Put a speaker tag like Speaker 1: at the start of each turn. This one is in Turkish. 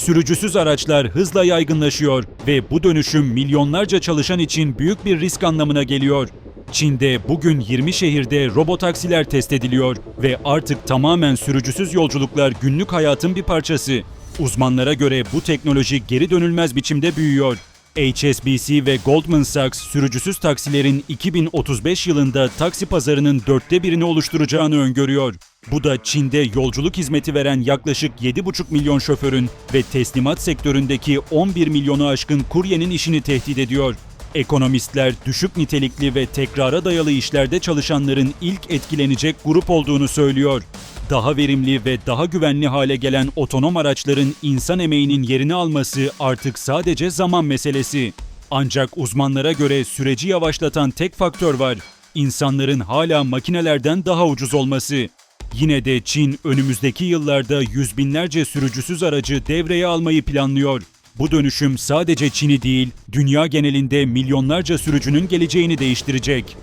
Speaker 1: Sürücüsüz araçlar hızla yaygınlaşıyor ve bu dönüşüm milyonlarca çalışan için büyük bir risk anlamına geliyor. Çin'de bugün 20 şehirde robotaksiler test ediliyor ve artık tamamen sürücüsüz yolculuklar günlük hayatın bir parçası. Uzmanlara göre bu teknoloji geri dönülmez biçimde büyüyor. HSBC ve Goldman Sachs sürücüsüz taksilerin 2035 yılında taksi pazarının dörtte birini oluşturacağını öngörüyor. Bu da Çin'de yolculuk hizmeti veren yaklaşık 7,5 milyon şoförün ve teslimat sektöründeki 11 milyonu aşkın kuryenin işini tehdit ediyor. Ekonomistler düşük nitelikli ve tekrara dayalı işlerde çalışanların ilk etkilenecek grup olduğunu söylüyor. Daha verimli ve daha güvenli hale gelen otonom araçların insan emeğinin yerini alması artık sadece zaman meselesi. Ancak uzmanlara göre süreci yavaşlatan tek faktör var. İnsanların hala makinelerden daha ucuz olması. Yine de Çin önümüzdeki yıllarda yüz binlerce sürücüsüz aracı devreye almayı planlıyor. Bu dönüşüm sadece Çin'i değil, dünya genelinde milyonlarca sürücünün geleceğini değiştirecek.